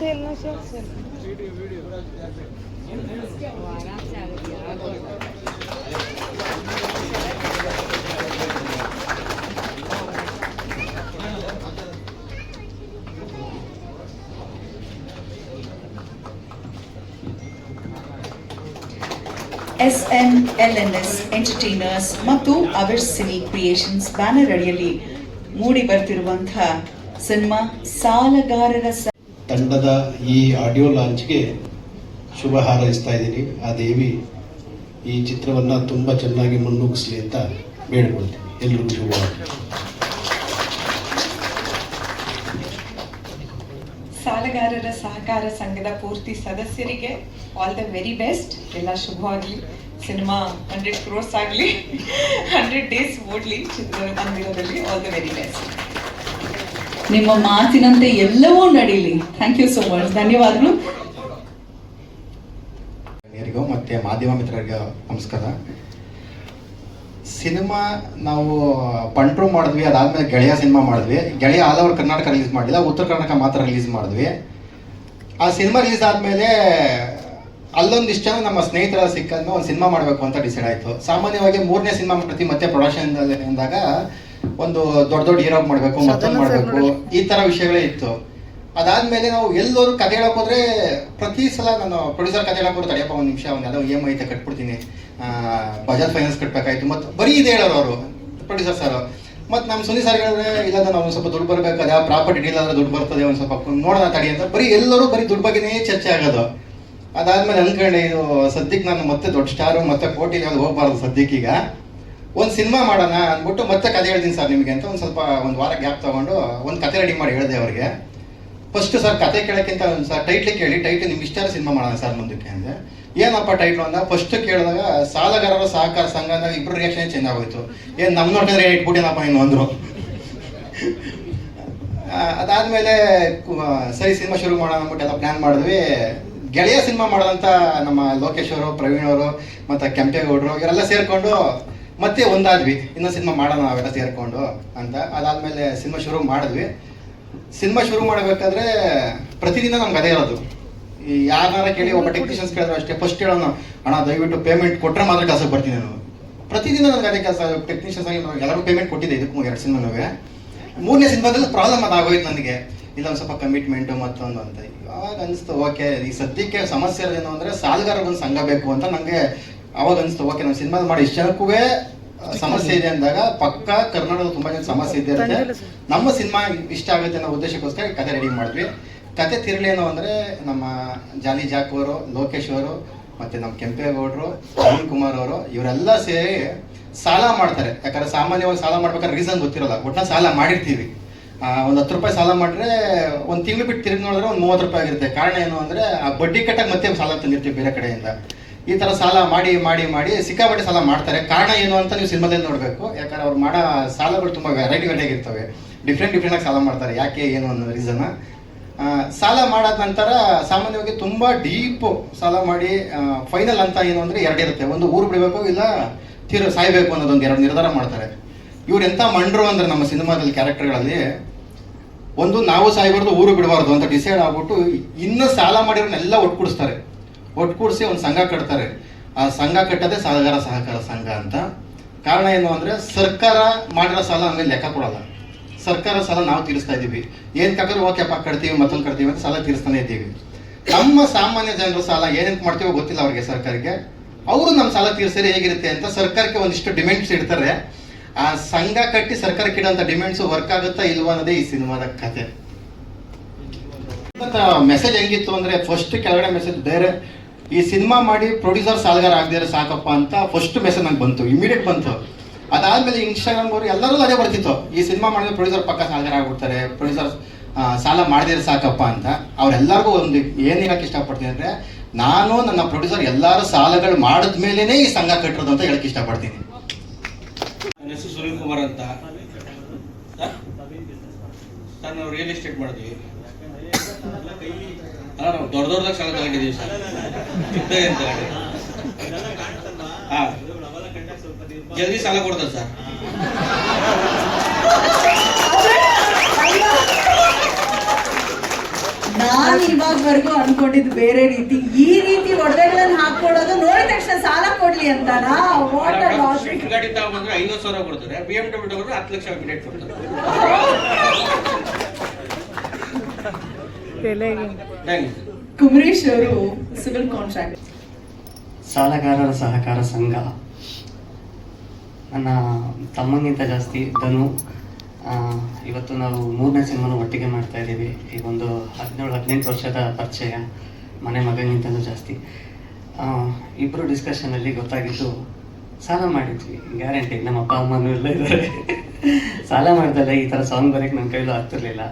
Sale L N S entertainers ಮತ್ತು hour cine creations banner ಅಡಿಯಲ್ಲಿ ಮೂಡಿ ಬರ್ತಿರುವಂತಹ ಸಿನಿಮಾ ಸಾಲಗಾರರ ತಂಡದ ಈ ಆಡಿಯೋ ಲಾಂಚ್ಗೆ ಶುಭ ಹಾರೈಸ್ತಾ ಇದ್ದೀನಿ. ಆ ದೇವಿ ಈ ಚಿತ್ರವನ್ನು ತುಂಬ ಚೆನ್ನಾಗಿ ಮುನ್ನುಗ್ಗಿಸಲಿ ಅಂತ ಬೇಡ್ಕೊಳ್ತೀನಿ. ಎಲ್ರಿಗೂ ಶುಭ ಸಾಲಗಾರರ ಸಹಕಾರ ಸಂಘದ ಪೂರ್ತಿ ಸದಸ್ಯರಿಗೆ ಆಲ್ ದ ವೆರಿ ಬೆಸ್ಟ್ ಎಲ್ಲ ಶುಭವಾಗಲಿ. ಸಿನಿಮಾ ಹಂಡ್ರೆಡ್ ಕ್ರೋರ್ಸ್ ಆಗಲಿ. ಹಂಡ್ರೆಡ್ ಡೇಸ್ ಓಡ್ಲಿ ಚಿತ್ರ ಮಂದಿರದಲ್ಲಿ ಆಲ್ ದ ವೆರಿ ಬೆಸ್ಟ್ ನಿಮ್ಮ ಮಾತಿನಂತೆ ಎಲ್ಲವೂ ನಡೀಲಿ. ಥ್ಯಾಂಕ್ ಯು ಸೋ ಮಚ್ ಧನ್ಯವಾದಗಳು. ಗಣ್ಯರಿಗೂ ಮತ್ತೆ ಮಾಧ್ಯಮ ಮಿತ್ರರಿಗೆ ನಮಸ್ಕಾರ. ಸಿನಿಮಾ ನಾವು ಪಂಟ್ರು ಮಾಡಿದ್ವಿ, ಅದಾದ್ಮೇಲೆ ಗೆಳೆಯ ಸಿನಿಮಾ ಮಾಡಿದ್ವಿ. ಗೆಳೆಯ ಆಲ್ ಓವರ್ ಕರ್ನಾಟಕ ರಿಲೀಸ್ ಮಾಡಿಲ್ಲ, ಉತ್ತರ ಕರ್ನಾಟಕ ಮಾತ್ರ ರಿಲೀಸ್ ಮಾಡಿದ್ವಿ. ಆ ಸಿನಿಮಾ ರಿಲೀಸ್ ಆದಮೇಲೆ ಅಲ್ಲೊಂದಿಷ್ಟು ಜನ ನಮ್ಮ ಸ್ನೇಹಿತರ ಸಿಕ್ಕಂದ್ರೆ ಒಂದು ಸಿನಿಮಾ ಮಾಡಬೇಕು ಅಂತ ಡಿಸೈಡ್ ಆಯಿತು. ಸಾಮಾನ್ಯವಾಗಿ ಮೂರನೇ ಸಿನಿಮಾ ಪ್ರತಿ ಮತ್ತೆ ಪ್ರೊಡಕ್ಷನ್ ಅಂದಾಗ ಒಂದು ದೊಡ್ಡ ದೊಡ್ಡ ಹೀರೋ ಮಾಡಬೇಕು ಮತ್ತೊಂದು ಮಾಡಬೇಕು ಈ ತರ ವಿಷಯಗಳೇ ಇತ್ತು. ಅದಾದ್ಮೇಲೆ ನಾವು ಎಲ್ಲರೂ ಕತೆ ಹೇಳಕ್ ಹೋದ್ರೆ ಪ್ರತಿ ಸಲ ನಾನು ಪ್ರೊಡ್ಯೂಸರ್ ಕತೆ ಹೇಳಕ್ ಹೋದ್ರೆ ತಡೆಯಪ್ಪ ಒಂದು ನಿಮಿಷ ಒಂದು ಯಾವುದೋ ಇ ಎಂ ಐತೆ ಕಟ್ಬಿಡ್ತೀನಿ. ಆ, ಬಜಾಜ್ ಫೈನಾನ್ಸ್ ಕಟ್ಬೇಕಾಯ್ತು ಮತ್ತು ಬರೀ ಇದೆ ಹೇಳೋರು ಅವರು ಪ್ರೊಡ್ಯೂಸರ್ ಸರ್ ಮತ್ತು ನಮ್ಮ ಸುನಿ ಸರ್ ಹೇಳಿದ್ರೆ ಇಲ್ಲ ನಾವು ಒಂದು ಸ್ವಲ್ಪ ದುಡ್ಡು ಬರಬೇಕು ಅದೇ ಪ್ರಾಪರ್ಟಿ ಡೀಲ್ ಆದ್ರೆ ದುಡ್ಡು ಬರ್ತದೆ ಒಂದು ಸ್ವಲ್ಪ ನೋಡೋಣ ತಡಿ ಅಂತ. ಬರೀ ಎಲ್ಲರೂ ಬರೀ ದುಡ್ಡು ಬಗ್ಗೆನೇ ಚರ್ಚೆ ಆಗೋದು. ಅದಾದ್ಮೇಲೆ ಅನ್ಕೊಂಡೆ ಇದು ಸದ್ಯಕ್ಕೆ ನಾನು ಮತ್ತೆ ದೊಡ್ಡ ಸ್ಟಾರು ಮತ್ತೆ ಕೋಟಿ ಯಾವ್ದು ಹೋಗ್ಬಾರ್ದು ಸದ್ಯಕ್ಕೀಗ. ಒಂದು ಸಿನಿಮಾ ಮಾಡೋಣ ಅಂದ್ಬಿಟ್ಟು ಮತ್ತೆ ಕತೆ ಹೇಳ್ತೀನಿ ಸರ್ ನಿಮಗೆ ಅಂತ ಒಂದು ಸ್ವಲ್ಪ ಒಂದು ವಾರ ಗ್ಯಾಪ್ ತಗೊಂಡು ಒಂದು ಕತೆ ರೆಡಿ ಮಾಡಿ ಹೇಳಿದೆ ಅವ್ರಿಗೆ. ಫಸ್ಟ್ ಸರ್ ಕತೆ ಕೇಳೋಕ್ಕಿಂತ ಒಂದು ಸರ್ ಟೈಟ್ಲಿ ಕೇಳಿ ಟೈಟ್ಲ್ ನಿಮ್ಗೆ ಇಷ್ಟ ಸಿನಿಮಾ ಮಾಡೋಣ ಸರ್ ಮುಂದಕ್ಕೆ ಅಂದ್ರೆ. ಏನಪ್ಪ ಟೈಟ್ಲು ಅಂದ ಫಸ್ಟ್ ಕೇಳಿದಾಗ ಸಾಲಗಾರರ ಸಹಕಾರ ಸಂಘ ಅಂದಾಗ ಇಬ್ರು ರಿಯಾಕ್ಷನ್ ಚೇಂಜ್ ಆಗೋಯ್ತು. ಏನು ನಮ್ಮ ನೋಡಿದ್ರೆ ಇಟ್ಬಿಟ್ಟಿನಪ್ಪ ಇನ್ನು ಅಂದರು. ಅದಾದಮೇಲೆ ಸರಿ ಸಿನಿಮಾ ಶುರು ಮಾಡೋಣ ಅಂದ್ಬಿಟ್ಟು ಎಲ್ಲ ಪ್ಲಾನ್ ಮಾಡಿದ್ವಿ. ಗೆಳೆಯ ಸಿನಿಮಾ ಮಾಡೋದಂತ ನಮ್ಮ ಲೋಕೇಶ್ ಅವರು, ಪ್ರವೀಣ್ ಅವರು, ಮತ್ತು ಕೆಂಪೇಗೌಡರು, ಇವರೆಲ್ಲ ಸೇರ್ಕೊಂಡು ಮತ್ತೆ ಒಂದಾದ್ವಿ. ಇನ್ನೊಂದು ಸಿನಿಮಾ ಮಾಡೋಣ ನಾವೆಲ್ಲ ಸೇರ್ಕೊಂಡು ಅಂತ. ಅದಾದ್ಮೇಲೆ ಸಿನಿಮಾ ಶುರು ಮಾಡಿದ್ವಿ. ಸಿನಿಮಾ ಶುರು ಮಾಡಬೇಕಾದ್ರೆ ಪ್ರತಿದಿನ ನಮ್ಗೆ ಅದೇ ಇರೋದು. ಈ ಯಾರನ್ನಾರ ಕೇಳಿ ಒಬ್ಬ ಟೆಕ್ನಿಷಿಯನ್ಸ್ ಕೇಳಿದ್ರು ಅಷ್ಟೇ. ಫಸ್ಟ್ ಹೇಳೋಣ ಅಣ್ಣ, ದಯವಿಟ್ಟು ಪೇಮೆಂಟ್ ಕೊಟ್ಟರೆ ಮಾತ್ರ ಕೆಲಸಕ್ಕೆ ಬರ್ತೀನಿ ನಾನು. ಪ್ರತಿದಿನ ನನಗೆ ಅದೇ ಕೆಲಸ. ಟೆಕ್ನಿಷಿಯನ್ಸ್ ಆಗಿ ನಾವು ಎಲ್ಲರೂ ಪೇಮೆಂಟ್ ಕೊಟ್ಟಿದ್ದೆ ಇದಕ್ಕೂ ಎರಡು ಸಿನಿಮಾನೂ ಮೂರನೇ ಸಿನಿಮಾದಲ್ಲಿ ಪ್ರಾಬ್ಲಮ್ ಅದಾಗೋಯ್ತು ನನಗೆ. ಇಲ್ಲೊಂದು ಸ್ವಲ್ಪ ಕಮಿಟ್ಮೆಂಟು ಮತ್ತೊಂದು ಅಂತ. ಇವಾಗ ಅನಿಸ್ತು ಓಕೆ ಈ ಸದ್ಯಕ್ಕೆ ಸಮಸ್ಯೆ ಇರೋದೇನು ಅಂದರೆ ಸಾಲಗಾರ ಒಂದು ಸಂಘ ಬೇಕು ಅಂತ ನನಗೆ ಅವಾಗ ಅನ್ಸ್ತು ಓಕೆ ನಾವು ಸಿನಿಮಾ ಮಾಡಿ ಇಷ್ಟು ಜನಕ್ಕೂ ಸಮಸ್ಯೆ ಇದೆ ಅಂದಾಗ ಪಕ್ಕ ಕರ್ನಾಟಕದ ತುಂಬಾ ಜನ ಸಮಸ್ಯೆ ಇದೆ ಇರುತ್ತೆ ನಮ್ಮ ಸಿನಿಮಾ ಇಷ್ಟ ಆಗುತ್ತೆ ಅನ್ನೋ ಉದ್ದೇಶಕ್ಕೋಸ್ಕರ ಕತೆ ರೆಡಿ ಮಾಡಿದ್ವಿ. ಕತೆ ಏನೋ ಅಂದ್ರೆ ನಮ್ಮ ಜಾಲಿ ಜಾಕ್ ಅವರು ಲೋಕೇಶ್ ಅವರು ಮತ್ತೆ ನಮ್ಮ ಕೆಂಪೇಗೌಡರು ಅರುಣ್ ಕುಮಾರ್ ಅವರು ಇವರೆಲ್ಲ ಸೇರಿ ಸಾಲ ಮಾಡ್ತಾರೆ. ಯಾಕಂದ್ರೆ ಸಾಮಾನ್ಯವಾಗಿ ಸಾಲ ಮಾಡ್ಬೇಕಾದ್ರೆ ರೀಸನ್ ಗೊತ್ತಿರಲ್ಲ. ಒಟ್ಟಿನ ಸಾಲ ಮಾಡಿರ್ತೀವಿ. ಒಂದು ಹತ್ತು ರೂಪಾಯಿ ಸಾಲ ಮಾಡಿದ್ರೆ ಒಂದು ತಿಂಗಳು ಬಿಟ್ಟು ತಿರುಗಿ ನೋಡಿದ್ರೆ ಒಂದು ಮೂವತ್ತು ರೂಪಾಯಿ ಆಗಿರುತ್ತೆ. ಕಾರಣ ಏನು ಅಂದರೆ ಆ ಬಡ್ಡಿ ಕಟ್ಟಕ್ಕೆ ಮತ್ತೆ ಸಾಲ ತಂದಿರ್ತೀವಿ ಬೇರೆ ಕಡೆಯಿಂದ. ಈ ಥರ ಸಾಲ ಮಾಡಿ ಮಾಡಿ ಮಾಡಿ ಸಿಕ್ಕಾಪಟ್ಟೆ ಸಾಲ ಮಾಡ್ತಾರೆ. ಕಾರಣ ಏನು ಅಂತ ನೀವು ಸಿನಿಮಾದಲ್ಲಿ ನೋಡಬೇಕು. ಯಾಕಂದ್ರೆ ಅವ್ರು ಮಾಡೋ ಸಾಲಗಳು ತುಂಬ ವೆರೈಟಿ ವೆರೈಟಿ ಇರ್ತವೆ ಡಿಫ್ರೆಂಟ್ ಡಿಫ್ರೆಂಟಾಗಿ ಸಾಲ ಮಾಡ್ತಾರೆ. ಯಾಕೆ, ಏನು ಅನ್ನೋ ರೀಸನ್ ಸಾಲ ಮಾಡಾದ ನಂತರ ಸಾಮಾನ್ಯವಾಗಿ ತುಂಬ ಡೀಪ್ ಸಾಲ ಮಾಡಿ ಫೈನಲ್ ಅಂತ ಏನು ಅಂದರೆ ಎರಡಿರುತ್ತೆ ಒಂದು ಊರು ಬಿಡಬೇಕು, ಇಲ್ಲ ತೀರ ಸಾಯ್ಬೇಕು ಅನ್ನೋದೊಂದು ಎರಡು ನಿರ್ಧಾರ ಮಾಡ್ತಾರೆ. ಇವ್ರು ಎಂಥ ಮಂಡ್ರು ಅಂದ್ರೆ ನಮ್ಮ ಸಿನಿಮಾದಲ್ಲಿ ಕ್ಯಾರೆಕ್ಟರ್ಗಳಲ್ಲಿ ಒಂದು ನಾವು ಸಾಯ್ಬಾರ್ದು, ಊರು ಬಿಡಬಾರ್ದು ಅಂತ ಡಿಸೈಡ್ ಆಗ್ಬಿಟ್ಟು ಇನ್ನೂ ಸಾಲ ಮಾಡಿರೋನೆಲ್ಲ ಒಟ್ಕೂಡಿಸ್ತಾರೆ ಒಟ್ಕೂಡಿಸಿ ಒಂದು ಸಂಘ ಕಟ್ತಾರೆ. ಆ ಸಂಘ ಕಟ್ಟದೆ ಸಾಲಗಾರ ಸಹಕಾರ ಸಂಘ ಅಂತ. ಕಾರಣ ಏನು ಅಂದ್ರೆ ಸರ್ಕಾರ ಮಾಡಿರೋ ಸಾಲ ನಮಗೆ ಲೆಕ್ಕ ಕೊಡಲ್ಲ. ಸರ್ಕಾರ ಸಾಲ ನಾವು ತೀರಿಸ್ತಾ ಇದ್ದೀವಿ. ಏನ್ ಕಾಕಿದ್ರು ಓಕೆಪ್ಪ ಕಟ್ತೀವಿ ಮತ್ತೊಂದು ಕಟ್ತೀವಿ ಅಂತ ಸಾಲ ತೀರಿಸ್ತಾನೆ ಇದ್ದೀವಿ. ನಮ್ಮ ಸಾಮಾನ್ಯ ಜನರ ಸಾಲ ಏನೇನು ಮಾಡ್ತೀವೋ ಗೊತ್ತಿಲ್ಲ ಅವ್ರಿಗೆ ಸರ್ಕಾರಕ್ಕೆ ಅವರು ನಮ್ಮ ಸಾಲ ತೀರಿಸಿದ್ರೆ ಹೇಗಿರುತ್ತೆ ಅಂತ ಸರ್ಕಾರಕ್ಕೆ ಒಂದಿಷ್ಟು ಡಿಮ್ಯಾಂಡ್ಸ್ ಇಡ್ತಾರೆ. ಆ ಸಂಘ ಕಟ್ಟಿ ಸರ್ಕಾರಕ್ಕೆ ಇಡೋಂಥ ಡಿಮ್ಯಾಂಡ್ಸ್ ವರ್ಕ್ ಆಗುತ್ತಾ ಇಲ್ವಾ ಅನ್ನೋದೇ ಈ ಸಿನಿಮಾದ ಕತೆ. ಮೆಸೇಜ್ ಹೆಂಗಿತ್ತು ಅಂದ್ರೆ ಫಸ್ಟ್ ಕೆಳಗಡೆ ಮೆಸೇಜ್ ಬೇರೆ ಈ ಸಿನಿಮಾ ಮಾಡಿ ಪ್ರೊಡ್ಯೂಸರ್ ಸಾಲಗಾರ ಆಗದೆ ಸಾಕಪ್ಪ ಅಂತ ಫಸ್ಟ್ ಮೆಸೇಜ್ ನಂಗೆ ಬಂತು ಇಮಿಡಿಯೇಟ್ ಬಂತು. ಅದಾದ್ಮೇಲೆ ಇನ್ಸ್ಟಾಗ್ರಾಮ್ ಅವರು ಎಲ್ಲರೂ ಅದೇ ಬರ್ತಿತ್ತು. ಈ ಸಿನಿಮಾ ಮಾಡಿದ್ರೆ ಪ್ರೊಡ್ಯೂಸರ್ ಪಕ್ಕ ಸಾಲಗಾರ ಆಗ್ಬಿಡ್ತಾರೆ ಪ್ರೊಡ್ಯೂಸರ್ ಸಾಲ ಮಾಡಿದ್ರೆ ಸಾಕಪ್ಪ ಅಂತ. ಅವ್ರೆಲ್ಲರಿಗೂ ಒಂದು ಏನು ಹೇಳಕ್ ಇಷ್ಟಪಡ್ತೀನಿ ಅಂದ್ರೆ, ನಾನು ನನ್ನ ಪ್ರೊಡ್ಯೂಸರ್ ಎಲ್ಲರೂ ಸಾಲಗಳು ಮಾಡಿದ್ಮೇಲೆನೇ ಈ ಸಂಘ ಕಟ್ಟಿರೋದು ಅಂತ ಹೇಳಕ್ ಇಷ್ಟಪಡ್ತೀನಿ. ನನ್ನ ಹೆಸರು ಸುನೀಲ್ ಕುಮಾರ್ ಅಂತ ನಾವು ರಿಯಲ್ ಎಸ್ಟೇಟ್ ಮಾಡಿದ್ವಿ. ದೊಡ್ಡ ದೊಡ್ಡದಾಗ ಸಾಲ ತಗೊಂಡಿದ್ದೀವಿ ಸರ್. ಜಲ್ದಿ ಸಾಲ ಕೊಡ್ತಾರೆ ಸರ್. ನಾನು ಇವಾಗವರೆಗೂ ಅನ್ಕೊಂಡಿದ್ದು ಬೇರೆ ರೀತಿ. ಈ ರೀತಿ ಒಡವೆಗಳನ್ನ ಹಾಕೊಳ್ಳೋದು ನೋಡಿದ ತಕ್ಷಣ ಸಾಲ ಕೊಡ್ಲಿ ಅಂತಾನಾ? ವಾಟರ್ ಲಾಜಿಕ್ ಗಾಡಿ ತಗೊಂಡ್ರೆ ಐವತ್ತು ಸಾವಿರ ಕೊಡ್ತಾರೆ. ಬಿ ಎಂ ಡಬ್ಲ್ಯೂ ತಗೊಂಡ್ರೆ ಹತ್ತು ಲಕ್ಷ ಮಿನಿಟ್ ಕೊಡ್ತಾರೆ. ಥ್ಯಾಂಕ್ ಯು ಕುಮರೇಶ್ ಅವರು ಸಿವಿಲ್ ಕಾಂಟ್ರಾಕ್ಟ್ ಸಾಲಗಾರರ ಸಹಕಾರ ಸಂಘ. ನನ್ನ ತಮ್ಮನಿಗಿಂತ ಜಾಸ್ತಿ ಧನು ಇವತ್ತು ನಾವು ಮೂರನೇ ಸಿನಿಮಾನ ಒಟ್ಟಿಗೆ ಮಾಡ್ತಾ ಇದ್ದೀವಿ. ಈಗ ಒಂದು ಹದಿನೇಳು, ಹದಿನೆಂಟು ವರ್ಷದ ಪರಿಚಯ ಮನೆ ಮಗನಿಗಿಂತಲೂ ಜಾಸ್ತಿ. ಇಬ್ಬರು ಡಿಸ್ಕಷನಲ್ಲಿ ಗೊತ್ತಾಗಿದ್ದು ಸಾಲ ಮಾಡಿದ್ವಿ. ಗ್ಯಾರಂಟಿ ನಮ್ಮ ಅಪ್ಪ ಅಮ್ಮನೂ ಎಲ್ಲ ಇದ್ದಾರೆ. ಸಾಲ ಮಾಡ್ದಲ್ಲ ಈ ಥರ ಸಾಂಗ್ ಬರೋಕ್ಕೆ ನನ್ನ ಕೈಲೂ ಆಗ್ತಿರ್ಲಿಲ್ಲ.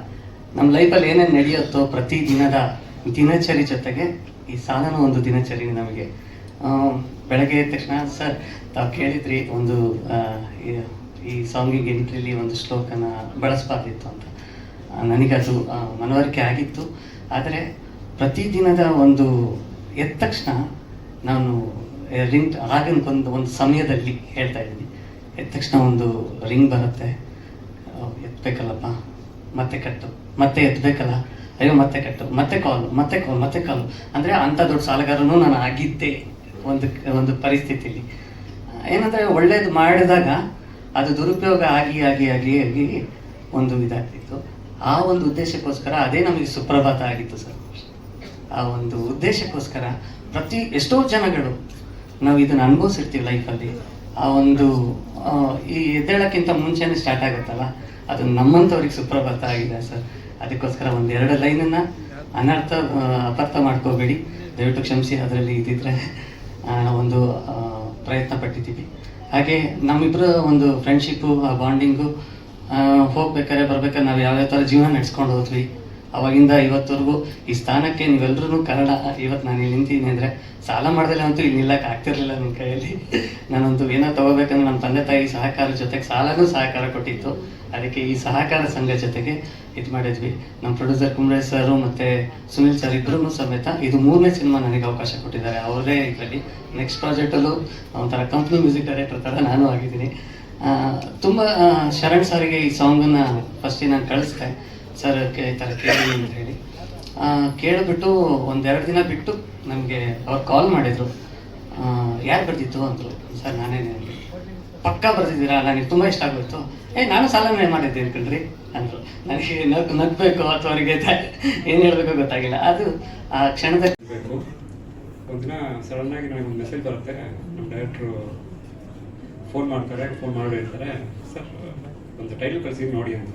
ನಮ್ಮ ಲೈಫಲ್ಲಿ ಏನೇನು ನಡೆಯುತ್ತೋ ಪ್ರತಿ ದಿನದ ದಿನಚರಿ ಜೊತೆಗೆ ಈ ಸಾಧನ ಒಂದು ದಿನಚರಿ ನಮಗೆ. ಬೆಳಗ್ಗೆ ಎದ್ದ ತಕ್ಷಣ ಸರ್ ತಾವು ಕೇಳಿದ್ರಿ ಒಂದು ಈ- ಸಾಂಗಿಗೆ ಎಂಟ್ರಿಲಿ ಒಂದು ಶ್ಲೋಕನ ಬಳಸಬಾರ್ದಿತ್ತು ಅಂತ. ನನಗದು ಮನವರಿಕೆ ಆಗಿತ್ತು. ಆದರೆ ಪ್ರತಿದಿನದ ಒಂದು ಎದ್ದ ತಕ್ಷಣ ನಾನು ರಿಂಗ್ ಆಗಿನ ಒಂದು ಸಮಯದಲ್ಲಿ ಹೇಳ್ತಾ ಇದ್ದೀನಿ. ಎದ್ದ ತಕ್ಷಣ ಒಂದು ರಿಂಗ್ ಬರುತ್ತೆ. ಅಹ್, ಎತ್ಬೇಕಲ್ಲಪ್ಪ. ಮತ್ತೆ ಕಟ್ಟು, ಮತ್ತೆ ಎತ್ತಬೇಕಲ್ಲ ಅಯ್ಯೋ, ಮತ್ತೆ ಕಟ್ಟು, ಮತ್ತೆ ಕಾಲ್ ಮತ್ತೆ ಕಾಲ್ ಮತ್ತೆ ಕಾಲ್. ಅಂದರೆ ಅಂಥ ದೊಡ್ಡ ಸಾಲಗಾರನು ನಾನು ಆಗಿದ್ದೆ ಒಂದು ಒಂದು ಪರಿಸ್ಥಿತಿಲಿ. ಏನಂದರೆ ಒಳ್ಳೇದು ಮಾಡಿದಾಗ ಅದು ದುರುಪಯೋಗ ಆಗಿ ಆಗಿ ಆಗಿ ಆಗಿ ಒಂದು ಇದಾಗ್ತಿತ್ತು. ಆ ಒಂದು ಉದ್ದೇಶಕ್ಕೋಸ್ಕರ ಅದೇ ನಮಗೆ ಸುಪ್ರಭಾತ ಆಗಿತ್ತು ಸರ್. ಆ ಒಂದು ಉದ್ದೇಶಕ್ಕೋಸ್ಕರ ಪ್ರತಿ, ಎಷ್ಟೋ ಜನಗಳು ನಾವು ಇದನ್ನು ಅನುಭವಿಸಿರ್ತೀವಿ ಲೈಫಲ್ಲಿ. ಆ ಒಂದು ಈ ಎದ್ದೇಳಕ್ಕಿಂತ ಮುಂಚೆನೇ ಸ್ಟಾರ್ಟ್ ಆಗುತ್ತಲ್ಲ? ಅದು ನಮ್ಮಂಥವ್ರಿಗೆ ಸುಪ್ರಭಾತ ಆಗಿದೆ ಸರ್. ಅದಕ್ಕೋಸ್ಕರ ಒಂದೆರಡು ಲೈನನ್ನು ಅನರ್ಥ ಅಪರ್ಥ ಮಾಡ್ಕೋಬೇಡಿ. ದಯವಿಟ್ಟು ಕ್ಷಮಿಸಿ, ಅದರಲ್ಲಿ ಇದ್ದಿದ್ರೆ ಒಂದು ಪ್ರಯತ್ನ ಪಟ್ಟಿದ್ದೀವಿ. ಹಾಗೆ ನಮ್ಮಿಬ್ಬರ ಒಂದು ಫ್ರೆಂಡ್ಶಿಪ್ಪು ಆ ಬಾಂಡಿಂಗು ಹೋಗ್ಬೇಕಾದ್ರೆ ಬರ್ಬೇಕಾದ್ರೆ ನಾವು ಯಾವ್ಯಾವ ಥರ ಜೀವನ ನಡೆಸ್ಕೊಂಡು ಹೋದ್ವಿ. ಅವಾಗಿಂದ ಇವತ್ತವರೆಗೂ ಈ ಸ್ಥಾನಕ್ಕೆ ನೀವೆಲ್ಲರೂ ಕನ್ನಡ, ಇವತ್ತು ನಾನು ಇಲ್ಲಿ ನಿಂತೀನಿ ಅಂದರೆ ಸಾಲ ಮಾಡ್ದಲ್ಲ ಅಂತೂ ಇಲ್ಲಿ ನಿಲ್ಲಕ್ಕೆ ಆಗ್ತಿರ್ಲಿಲ್ಲ ನನ್ನ ಕೈಯಲ್ಲಿ. ನಾನೊಂದು ಏನೋ ತಗೋಬೇಕಂದ್ರೆ ನಮ್ಮ ತಂದೆ ತಾಯಿ ಸಹಕಾರ ಜೊತೆಗೆ ಸಾಲನೂ ಸಹಕಾರ ಕೊಟ್ಟಿತ್ತು. ಅದಕ್ಕೆ ಈ ಸಹಕಾರ ಸಂಘ ಜೊತೆಗೆ ಇದು ಮಾಡಿದ್ವಿ. ನಮ್ಮ ಪ್ರೊಡ್ಯೂಸರ್ ಕುಮರೇಶ್ ಸರು ಮತ್ತು ಸುನಿಲ್ ಸರ್ ಇಬ್ಬರೂ ಸಮೇತ ಇದು ಮೂರನೇ ಸಿನಿಮಾ ನನಗೆ ಅವಕಾಶ ಕೊಟ್ಟಿದ್ದಾರೆ. ಅವರೇ ಇದರಲ್ಲಿ ನೆಕ್ಸ್ಟ್ ಪ್ರಾಜೆಕ್ಟಲ್ಲೂ ಒಂಥರ ಕಂಪ್ನಿ ಮ್ಯೂಸಿಕ್ ಡೈರೆಕ್ಟರ್ ಥರ ನಾನು ಆಗಿದ್ದೀನಿ. ತುಂಬ ಶರಣ್ ಸರ್ಗೆ ಈ ಸಾಂಗನ್ನು ಫಸ್ಟಿಗೆ ನಾನು ಕಳಿಸ್ದೆ. ಸರ್ ಈ ಥರ ಕೇಳಿ ಅಂತ ಹೇಳಿ. ಕೇಳಿಬಿಟ್ಟು ಒಂದೆರಡು ದಿನ ಬಿಟ್ಟು ನಮಗೆ ಅವ್ರು ಕಾಲ್ ಮಾಡಿದರು. ಯಾರು ಬರ್ತಿತ್ತು ಅಂದರು. ಸರ್ ಅಂದೆ. ಪಕ್ಕಾ ಬರ್ತಿದ್ದೀರಾ? ನನಗೆ ತುಂಬ ಇಷ್ಟ ಆಗೋಯ್ತು. ಏ, ನಾನು ಸಾಲನೇ ಮಾಡಿದ್ದೆ ಅನ್ಕೊಂಡ್ರಿ ಅಂದರು. ನನಗೆ ನಗ್, ನಗ್ಬೇಕು ಅಥವಾ ಅವರಿಗೆ ಏನು ಹೇಳಬೇಕು ಗೊತ್ತಾಗಿಲ್ಲ. ಅದು ಆ ಕ್ಷಣದಲ್ಲಿ ಒಂದಿನ ಸಡನ್ ಆಗಿ ನನಗೆ ಒಂದು ಮೆಸೇಜ್ ಬರುತ್ತೆ. ನಮ್ಮ ಡೈರೆಕ್ಟ್ರು ಫೋನ್ ಮಾಡ್ತಾರೆ ಫೋನ್ ಮಾಡಿ ಹೇಳ್ತಾರೆ ಸರ್ ಒಂದು ಟೈಟಲ್ ಕಳಿಸಿ ನೋಡಿ ಅಂತ.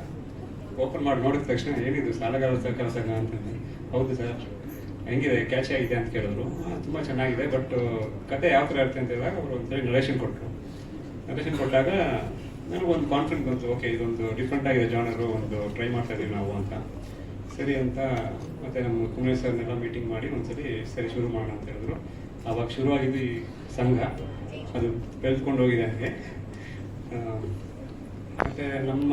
ಓಪನ್ ಮಾಡಿ ನೋಡಿದ ತಕ್ಷಣ, ಏನಿದು ಸಾಲಗಾರ ಸರ್ಕಾರ ಸಂಘ ಅಂತಂದು ಹೌದು ಸರ್ ಹೆಂಗಿದೆ? ಕ್ಯಾಚ್ ಆಗಿದೆ? ಅಂತ ಕೇಳಿದ್ರು. ತುಂಬ ಚೆನ್ನಾಗಿದೆ ಬಟ್ ಕತೆ ಯಾವ ಥರ ಇರುತ್ತೆ ಅಂತ ಹೇಳಿದಾಗ ಅವರು ಒಂದ್ಸರಿ ನರೇಷನ್ ಕೊಟ್ಟರು ನರೇಷನ್ ಕೊಟ್ಟಾಗ ನನಗೊಂದು ಕಾನ್ಫಿಡೆನ್ಸ್ ಬಂತು. ಓಕೆ ಇದೊಂದು ಡಿಫ್ರೆಂಟ್ ಆಗಿದೆ ಜಾನರು ಒಂದು ಟ್ರೈ ಮಾಡ್ತಾ ಇದೀವಿ ನಾವು ಅಂತ. ಸರಿ ಅಂತ ಮತ್ತೆ ನಮ್ಮ ಕುಮಾರ್ ಸರ್ನೆಲ್ಲ ಮೀಟಿಂಗ್ ಮಾಡಿ ಒಂದ್ಸರಿ ಸರಿ ಶುರು ಮಾಡೋಣ ಅಂತ ಹೇಳಿದ್ರು. ಆವಾಗ ಶುರುವಾಗಿದ್ದು ಈ ಸಂಘ. ಅದು ಬೆಳೆದ್ಕೊಂಡು ಹೋಗಿದೆ ನನಗೆ ಮತ್ತೆ ನಮ್ಮ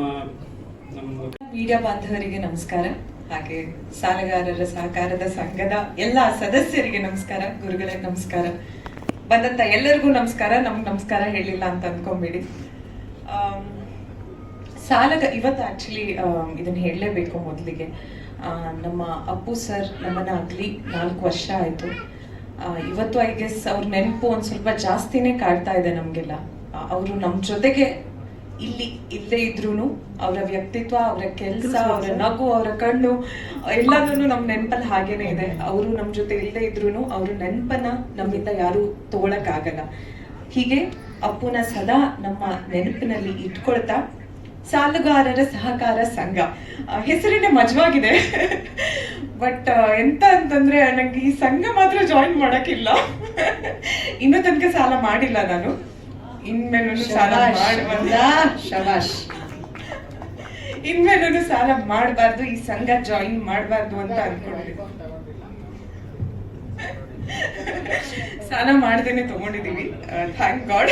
ನಮ್ಮ ಮೀಡಿಯಾ ಬಾಂಧವರಿಗೆ ನಮಸ್ಕಾರ. ಹಾಗೆ ಸಾಲಗಾರರ ಸಹಕಾರದ ಸಂಘದ ಎಲ್ಲ ಸದಸ್ಯರಿಗೆ ನಮಸ್ಕಾರ, ಗುರುಗಳಿಗೆ ನಮಸ್ಕಾರ. ಬಂದಂತ ಎಲ್ಲರಿಗೂ ನಮಸ್ಕಾರ. ನಮ್ಗೆ ನಮಸ್ಕಾರ ಹೇಳಿಲ್ಲ ಅಂತ ಅಂದ್ಕೊಂಬಿಡಿ ಸಾಲದ, ಇವತ್ತು ಆಕ್ಚುಲಿ ಇದನ್ನ ಹೇಳಲೇಬೇಕು ಮೊದಲಿಗೆ. ನಮ್ಮ ಅಪ್ಪು ಸರ್ ನಮ್ಮನ್ನ ಆಗಲಿ ನಾಲ್ಕು ವರ್ಷ ಆಯ್ತು. ಇವತ್ತು ಐ ಗೆಸ್ ಅವ್ರ ನೆನಪು ಒಂದು ಸ್ವಲ್ಪ ಜಾಸ್ತಿನೇ ಕಾಡ್ತಾ ಇದೆ ನಮಗೆಲ್ಲ. ಅವರು ನಮ್ಮ ಜೊತೆಗೆ ಇಲ್ಲಿ ಇಲ್ಲೇ ಇದ್ರು ಅವರ ವ್ಯಕ್ತಿತ್ವ ಅವರ ಕೆಲಸ ಅವರ ನಗು ಅವರ ಕಣ್ಣು ಎಲ್ಲದೂ ನಮ್ಮ ನೆನಪಲ್ಲಿ ಹಾಗೇನೆ ಇದೆ. ಅವರು ನಮ್ಮ ಜೊತೆ ಇಲ್ಲೇ ಇದ್ರು ಅವ್ರ ನೆನಪನ್ನ ನಮ್ಮಿಂದ ಯಾರು ತಗೊಳಕ್ಕಾಗಲ್ಲ. ಹೀಗೆ ಅಪ್ಪುನ ಸದಾ ನಮ್ಮ ನೆನಪಿನಲ್ಲಿ ಇಟ್ಕೊಳ್ತಾ ಸಾಲುಗಾರರ ಸಹಕಾರ ಸಂಘ. ಹೆಸರಿನ ಮಜವಾಗಿದೆ. ಬಟ್ ಎಂತ ಅಂತಂದ್ರೆ ನಂಗೆ ಈ ಸಂಘ ಮಾತ್ರ ಜಾಯಿನ್ ಮಾಡಕ್ಕಿಲ್ಲ. ಇನ್ನೂ ತನಕ ಸಾಲ ಮಾಡಿಲ್ಲ ನಾನು. ಇನ್ಮೇಲೂ ಸಾಲ ಮಾಡಬಾರ್ದು. ಶಬಾಷ್ ಇನ್ಮೇಲೂ ಸಾಲ ಮಾಡಬಾರ್ದು ಈ ಸಂಘ ಜಾಯಿನ್ ಮಾಡಬಾರ್ದು ಅಂತ ಅನ್ಕೊಂಡಿದ್ದೆ ಸಾಲ ಮಾಡ್ದೇನೆ ತಗೊಂಡಿದೀವಿ. ಥ್ಯಾಂಕ್ ಗಾಡ್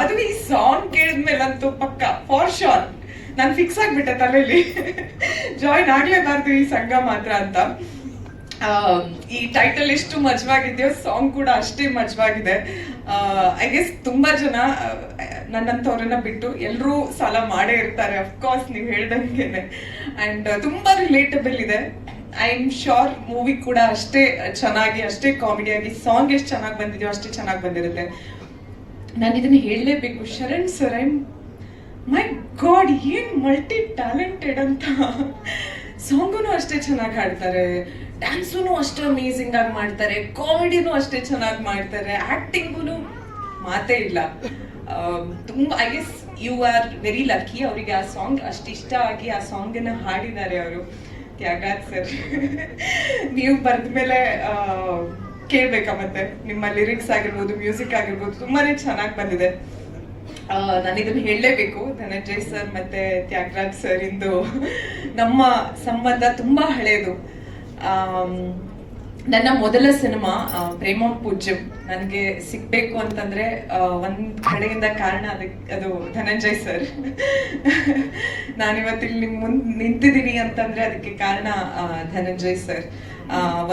ಅದು ಈ ಸಾಂಗ್ ಕೇಳಿದ್ಮೇಲಂತೂ ಪಕ್ಕ ಫಾರ್ ಶೋರ್ ನಾನು ಫಿಕ್ಸ್ ಆಗ್ಬಿಟ್ಟೆ ತಲೆಯಲ್ಲಿ ಜಾಯಿನ್ ಆಗ್ಲೇಬಾರ್ದು ಈ ಸಂಘ ಮಾತ್ರ ಅಂತ. ಈ ಟೈಟಲ್ ಎಷ್ಟು ಮಜವಾಗಿದೆಯೋ ಸಾಂಗ್ ಕೂಡ ಅಷ್ಟೇ ಮಜವಾಗಿದೆ. ಐ ಗೆಸ್ ತುಂಬಾ ಜನ ನನ್ನಂತವ್ರನ್ನ ಬಿಟ್ಟು ಎಲ್ಲರೂ ಸಾಲ ಮಾಡೇ ಇರ್ತಾರೆ ಅಫ್ಕೋರ್ಸ್ ನೀವು ಹೇಳ್ದಂಗೆನೆ. ಅಂಡ್ ತುಂಬಾ ರಿಲೇಟಬಲ್ ಇದೆ. ಐ ಆಮ್ ಶೋರ್ ಮೂವಿ ಕೂಡ ಅಷ್ಟೇ ಚೆನ್ನಾಗಿ, ಅಷ್ಟೇ ಕಾಮಿಡಿಯಾಗಿ ಸಾಂಗ್ ಎಷ್ಟು ಚೆನ್ನಾಗಿ ಬಂದಿದೆಯೋ ಅಷ್ಟೇ ಚೆನ್ನಾಗಿ ಬಂದಿರುತ್ತೆ. ನಾನು ಇದನ್ನ ಹೇಳಲೇಬೇಕು. Sharan sir I my god ಏನ್ ಮಲ್ಟಿ ಟ್ಯಾಲೆಂಟೆಡ್ ಅಂತ ಸಾಂಗು ಅಷ್ಟೇ ಚೆನ್ನಾಗಿ ಹಾಡ್ತಾರೆ. ಡ್ಯಾನ್ಸೂ ಅಷ್ಟು ಅಮೇಸಿಂಗ್ ಆಗಿ ಮಾಡ್ತಾರೆ ಕಾಮಿಡಿನೂ ಅಷ್ಟೇ ಚೆನ್ನಾಗಿ ಮಾಡ್ತಾರೆ ಆಕ್ಟಿಂಗು ಮಾತೇ ಇಲ್ಲ. ತುಂಬ I guess you are very lucky ಅವರಿಗೆ ಆ ಸಾಂಗ್ ಅಷ್ಟು ಇಷ್ಟ ಆಗಿ ಆ ಸಾಂಗನ್ನು ಹಾಡಿದ್ದಾರೆ ಅವರು. ತ್ಯಾಗರಾಜ್ ಸರ್ ನೀವು ಬರೆದ ಮೇಲೆ ಕೇಳ್ಬೇಕಾ ಮತ್ತೆ? ನಿಮ್ಮ ಲಿರಿಕ್ಸ್ ಆಗಿರ್ಬೋದು ಮ್ಯೂಸಿಕ್ ಆಗಿರ್ಬೋದು ತುಂಬಾನೇ ಚೆನ್ನಾಗಿ ಬಂದಿದೆ. ನಾನು ಇದನ್ನ ಹೇಳಲೇಬೇಕು. ಧನಂಜಯ್ ಸರ್ ಮತ್ತೆ ತ್ಯಾಗರಾಜ್ ಸರ್ ಇಂದು ನಮ್ಮ ಸಂಬಂಧ ತುಂಬಾ ಆಮ್, ನನ್ನ ಮೊದಲ ಸಿನಿಮಾ ಪ್ರೇಮ ಪೂಜ್ಯಂ. ನನಗೆ ಸಿಗ್ಬೇಕು ಅಂತಂದ್ರೆ ಒಂದ್ ಕಡೆಯಿಂದ ಕಾರಣ ಅದಕ್ಕೆ ಅದು ಧನಂಜಯ್ ಸರ್. ನಾನಿವತ್ತು ಇಲ್ಲಿ ನಿಮ್ ಮುಂದ್ ನಿಂತಿದ್ದೀನಿ ಅಂತಂದ್ರೆ ಅದಕ್ಕೆ ಕಾರಣ ಧನಂಜಯ್ ಸರ್.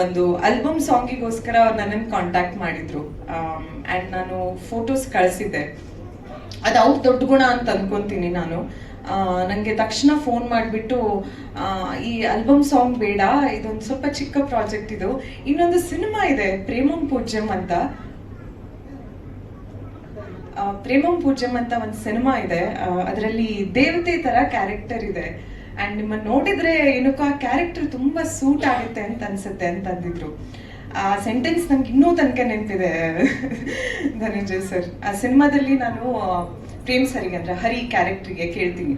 ಒಂದು ಆಲ್ಬಮ್ ಸಾಂಗಿಗೋಸ್ಕರ ಅವ್ರು ನನ್ನನ್ನು ಕಾಂಟ್ಯಾಕ್ಟ್ ಮಾಡಿದ್ರು ಆ್ಯಂಡ್ ನಾನು ಫೋಟೋಸ್ ಕಳಿಸಿದ್ದೆ. ಅದು ಅವ್ರ ದೊಡ್ಡ ಗುಣ ಅಂತ ಅನ್ಕೊಂತೀನಿ ನಾನು. ನನಗೆ ತಕ್ಷಣ ಫೋನ್ ಮಾಡಿಬಿಟ್ಟು ಈ ಆಲ್ಬಮ್ ಸಾಂಗ್ ಬೇಡ, ಇದೊಂದು ಸ್ವಲ್ಪ ಚಿಕ್ಕ ಪ್ರಾಜೆಕ್ಟ್ ಇದು. ಇನ್ನೊಂದು ಸಿನಿಮಾ ಇದೆ, ಪ್ರೇಮಂ ಪೂಜ್ಯಂ ಅಂತ. ಪ್ರೇಮಂ ಪೂಜ್ಯಂ ಅಂತ ಒಂದು ಸಿನಿಮಾ ಇದೆ. ಅದರಲ್ಲಿ ದೇವತೆ ತರ ಕ್ಯಾರೆಕ್ಟರ್ ಇದೆ. ಅಂಡ್ ನಿಮ್ಮನ್ನು ನೋಡಿದ್ರೆ ಏನಕ್ಕೋ ಆ ಕ್ಯಾರೆಕ್ಟರ್ ತುಂಬಾ ಸೂಟ್ ಆಗುತ್ತೆ ಅಂತ ಅನ್ಸುತ್ತೆ ಅಂತ ಅಂದಿದ್ರು. ಆ ಸೆಂಟೆನ್ಸ್ ನಂಗೆ ಇನ್ನೂ ತನಕ ನೆನಪಿದೆ, ಧನಂಜಯ್ ಸರ್. ಆ ಸಿನಿಮಾದಲ್ಲಿ ನಾನು ಪ್ರೇಮ್ ಸರಿ ಅಂದ್ರೆ ಹರಿ ಕ್ಯಾರೆಕ್ಟರ್ಗೆ ಕೇಳ್ತೀನಿ.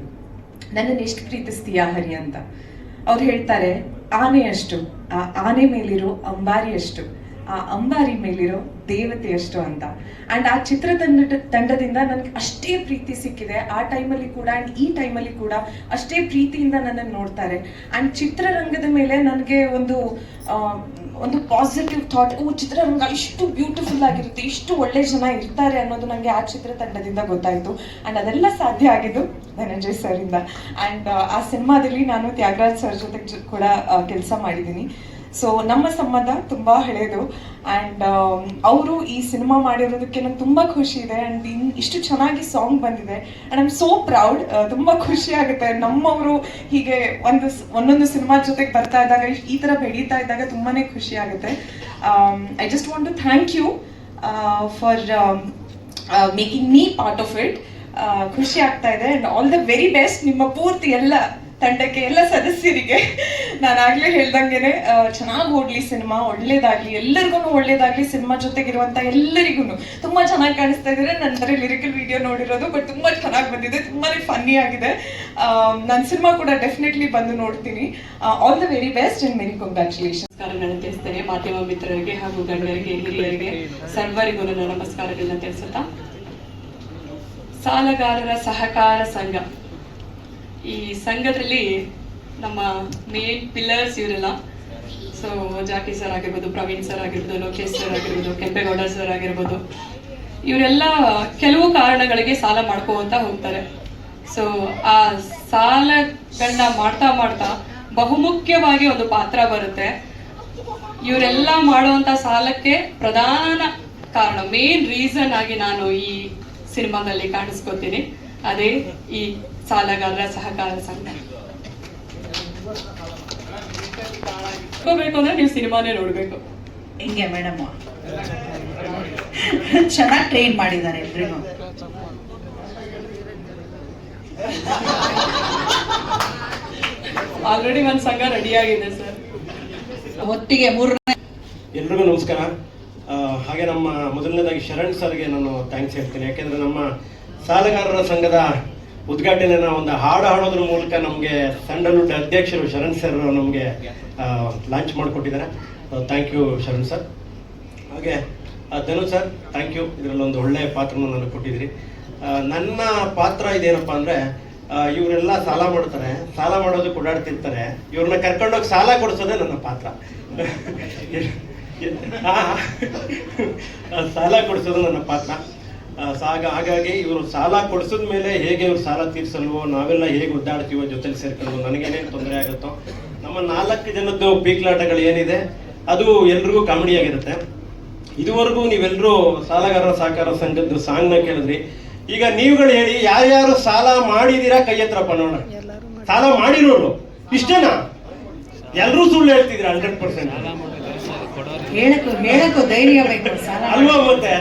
ನನ್ನನ್ನು ಎಷ್ಟು ಪ್ರೀತಿಸ್ತೀಯಾ ಹರಿ ಅಂತ. ಅವ್ರು ಹೇಳ್ತಾರೆ, ಆನೆ ಅಷ್ಟು, ಆ ಆನೆ ಮೇಲಿರೋ ಅಂಬಾರಿ ಅಷ್ಟು, ಆ ಅಂಬಾರಿ ಮೇಲಿರೋ ದೇವತೆ ಅಷ್ಟು ಅಂತ. ಅಂಡ್ ಆ ಚಿತ್ರತಂಡ ತಂಡದಿಂದ ನನಗೆ ಅಷ್ಟೇ ಪ್ರೀತಿ ಸಿಕ್ಕಿದೆ. ಆ ಟೈಮಲ್ಲಿ ಕೂಡ ಅಂಡ್ ಈ ಟೈಮಲ್ಲಿ ಕೂಡ ಅಷ್ಟೇ ಪ್ರೀತಿಯಿಂದ ನನ್ನನ್ನು ನೋಡ್ತಾರೆ. ಅಂಡ್ ಚಿತ್ರರಂಗದ ಮೇಲೆ ನನಗೆ ಒಂದು ಒಂದು ಪಾಸಿಟಿವ್ ಥಾಟ್ ಓ ಚಿತ್ರರಂಗ ಇಷ್ಟು ಬ್ಯೂಟಿಫುಲ್ ಆಗಿರುತ್ತೆ, ಇಷ್ಟು ಒಳ್ಳೆ ಜನ ಇರ್ತಾರೆ ಅನ್ನೋದು ನನಗೆ ಆ ಚಿತ್ರತಂಡದಿಂದ ಗೊತ್ತಾಯ್ತು. ಅಂಡ್ ಅದೆಲ್ಲ ಸಾಧ್ಯ ಆಗಿದ್ದು ಧನಂಜಯ್ ಸರ್ ಇಂದ ಅಂಡ್ ಆ ಸಿನಿಮಾದಲ್ಲಿ ನಾನು ತ್ಯಾಗರಾಜ್ ಸರ್ ಜೊತೆ ಕೂಡ ಕೆಲಸ ಮಾಡಿದ್ದೀನಿ. ಸೊ ನಮ್ಮ ಸಂಬಂಧ ತುಂಬ ಹಳೆಯದು ಆ್ಯಂಡ್ ಅವರು ಈ ಸಿನಿಮಾ ಮಾಡಿರೋದಕ್ಕೆ ನಂಗೆ ತುಂಬ ಖುಷಿ ಇದೆ. ಅಂಡ್ ಇಷ್ಟು ಚೆನ್ನಾಗಿ ಸಾಂಗ್ ಬಂದಿದೆ. ಆ್ಯಂಡ್ ಐಮ್ ಸೋ ಪ್ರೌಡ್ ತುಂಬ ಖುಷಿ ಆಗುತ್ತೆ. ನಮ್ಮವರು ಹೀಗೆ ಒಂದು ಒಂದೊಂದು ಸಿನಿಮಾ ಜೊತೆಗೆ ಬರ್ತಾ ಇದ್ದಾಗ, ಈ ಥರ ಬೆಳೀತಾ ಇದ್ದಾಗ ತುಂಬಾ ಖುಷಿ ಆಗುತ್ತೆ. I just want to thank you for making me part of it ಖುಷಿ ಆಗ್ತಾ ಇದೆ. And all the very best ನಿಮ್ಮ ಪೂರ್ತಿ ಎಲ್ಲ ತಂಡಕ್ಕೆ ಎಲ್ಲ ಸದಸ್ಯರಿಗೆ ನಾನು ಆಗ್ಲೇ ಹೇಳ್ದಂಗೆನೆ ಚೆನ್ನಾಗಿ ಓಡ್ಲಿ ಸಿನಿಮಾ, ಒಳ್ಳೇದಾಗ್ಲಿ ಎಲ್ಲರಿಗೂ ಒಳ್ಳೇದಾಗ್ಲಿ ಸಿನಿಮಾ ಜೊತೆಗಿರುವಂತ ಎಲ್ಲರಿಗೂ ತುಂಬಾ ಚೆನ್ನಾಗಿ ಕಾಣಿಸ್ತಾ ಇದ್ದಾರೆ ನನ್ನ ಲಿರಿಕಲ್ ವಿಡಿಯೋ ನೋಡಿರೋದು ಬಟ್ ತುಂಬಾ ಚೆನ್ನಾಗಿ ಬಂದಿದೆ. ತುಂಬಾನೇ ಫನ್ನಿ ಆಗಿದೆ. ನನ್ನ ಸಿನಿಮಾ ಕೂಡ ಡೆಫಿನೆಟ್ಲಿ ಬಂದು ನೋಡ್ತೀನಿ. All the very best and many congratulation ನಮಸ್ಕಾರಗಳನ್ನು ತಿಳಿಸ್ತೇನೆ ಮಾಧ್ಯಮ ಮಿತ್ರರಿಗೆ ಹಾಗೂ ಗಣ್ಯರಿಗೆ, ಹಿರಿಯರಿಗೆ. ಸರ್ವರಿಗೂ ನನ್ನ ನಮಸ್ಕಾರಗಳನ್ನ ತಿಳಿಸುತ್ತಾ. ಸಾಲಗಾರರ ಸಹಕಾರ ಸಂಘ. ಈ ಸಂಘದಲ್ಲಿ ನಮ್ಮ ಮೇನ್ ಪಿಲ್ಲರ್ಸ್ ಇವರೆಲ್ಲ. ಸೊ ಜಾಕಿ ಸರ್ ಆಗಿರ್ಬೋದು, ಪ್ರವೀಣ್ ಸರ್ ಆಗಿರ್ಬೋದು, ಲೋಕೇಶ್ ಸರ್ ಆಗಿರ್ಬೋದು, ಕೆಂಪೇಗೌಡ ಸರ್ ಆಗಿರ್ಬೋದು. ಇವರೆಲ್ಲ ಕೆಲವು ಕಾರಣಗಳಿಗೆ ಸಾಲ ಮಾಡ್ಕೋತ ಹೋಗ್ತಾರೆ. ಸೊ ಆ ಸಾಲಗಳನ್ನ ಮಾಡ್ತಾ ಮಾಡ್ತಾ ಬಹುಮುಖ್ಯವಾಗಿ ಒಂದು ಪಾತ್ರ ಬರುತ್ತೆ. ಇವರೆಲ್ಲ ಮಾಡುವಂತ ಸಾಲಕ್ಕೆ ಪ್ರಧಾನ ಕಾರಣ ಮೇನ್ ರೀಸನ್ ಆಗಿ ನಾನು ಈ ಸಿನಿಮಾದಲ್ಲಿ ಕಾಣಿಸ್ಕೋತೀನಿ. ಅದೇ ಈ ಸಾಲಗಾರರ ಸಹಕಾರ ಸಂಘ. ನೋಡ್ಬೇಕು ಅಂದ್ರೆ ನೀವು ಸಿನಿಮಾನೇ ನೋಡ್ಬೇಕು. ಹಿಂಗೆ ಮೇಡಮ್. ಚೆನ್ನಾಗಿ ಟ್ರೈನ್ ಮಾಡಿದ್ದಾರೆ ಎಲ್ರಿಗೂ. ಆಲ್ರೆಡಿ ಒಂದ್ ಸಂಘ ರೆಡಿ ಆಗಿದೆ ಸರ್ ಒಟ್ಟಿಗೆ ಮೂರನೇ ಎಲ್ರಿಗೂ ನಮಸ್ಕಾರ. ಹಾಗೆ ನಮ್ಮ ಮೊದಲನೇದಾಗಿ ಶರಣ್ ಸರ್ಗೆ ನಾನು ಥ್ಯಾಂಕ್ಸ್ ಹೇಳ್ತೀನಿ. ಯಾಕೆಂದ್ರೆ ನಮ್ಮ ಸಾಲಗಾರರ ಸಂಘದ ಉದ್ಘಾಟನೆನ ಒಂದು ಹಾಡು ಹಾಡೋದ್ರ ಮೂಲಕ ನಮಗೆ ಸ್ಯಾಂಡಲ್ವುಡ್ ಅಧ್ಯಕ್ಷರು ಶರಣ್ ಸರ್ ನಮಗೆ ಲಾಂಚ್ ಮಾಡಿಕೊಟ್ಟಿದ್ದಾರೆ. ಥ್ಯಾಂಕ್ ಯು ಶರಣ್ ಸರ್ ಹಾಗೆ ಧನು ಸರ್ ಥ್ಯಾಂಕ್ ಯು ಇದರಲ್ಲಿ ಒಂದು ಒಳ್ಳೆಯ ಪಾತ್ರನ ನನಗೆ ಕೊಟ್ಟಿದ್ರಿ ನನ್ನ ಪಾತ್ರ ಇದೇನಪ್ಪ ಅಂದರೆ ಇವರೆಲ್ಲ ಸಾಲ ಮಾಡ್ತಾರೆ. ಸಾಲ ಮಾಡೋದು ಓಡಾಡ್ತಿರ್ತಾರೆ. ಇವ್ರನ್ನ ಕರ್ಕೊಂಡೋಗಿ ಸಾಲ ಕೊಡಿಸೋದೇ ನನ್ನ ಪಾತ್ರ. ಸಾಲ ಕೊಡಿಸೋದು ನನ್ನ ಪಾತ್ರ. ಸಾಗ ಹಾಗಾಗಿ ಇವರು ಸಾಲ ಕೊಡಿಸಿದ ಮೇಲೆ ಹೇಗೆ ಇವ್ರು ಸಾಲ ತೀರಿಸಲ್ವೋ ನಾವೆಲ್ಲ ಹೇಗೆ ಒದ್ದಾಡ್ತೀವೋ ಜೊತೆಲಿ ಸೇರ್ಕೊಂಡು ನನಗೇನೇನು ತೊಂದರೆ ಆಗುತ್ತೋ. ನಮ್ಮ ನಾಲ್ಕು ಜನದ್ದು ಪೀಕ್ಲಾಟಗಳು ಏನಿದೆ ಅದು ಎಲ್ರಿಗೂ ಕಾಮಿಡಿ ಆಗಿರುತ್ತೆ. ಇದುವರೆಗೂ ನೀವೆಲ್ಲರೂ ಸಾಲಗಾರರ ಸಹಕಾರ ಸಂಘದ ಸಾಂಗ್ನ ಕೇಳಿದ್ರಿ. ಈಗ ನೀವುಗಳು ಹೇಳಿ ಯಾರ್ಯಾರು ಸಾಲ ಮಾಡಿದೀರಾ ಕೈ ಹತ್ರಪ್ಪ ಪಣೋಣ ಸಾಲ ಮಾಡಿರೋರು ಇಷ್ಟೇನಾ? ಎಲ್ಲರೂ ಸುಳ್ಳು ಹೇಳ್ತಿದ್ರ ಹಂಡ್ರೆಡ್ ಪರ್ಸೆಂಟ್? ಅಲ್ವಾ ಮತ್ತೆ?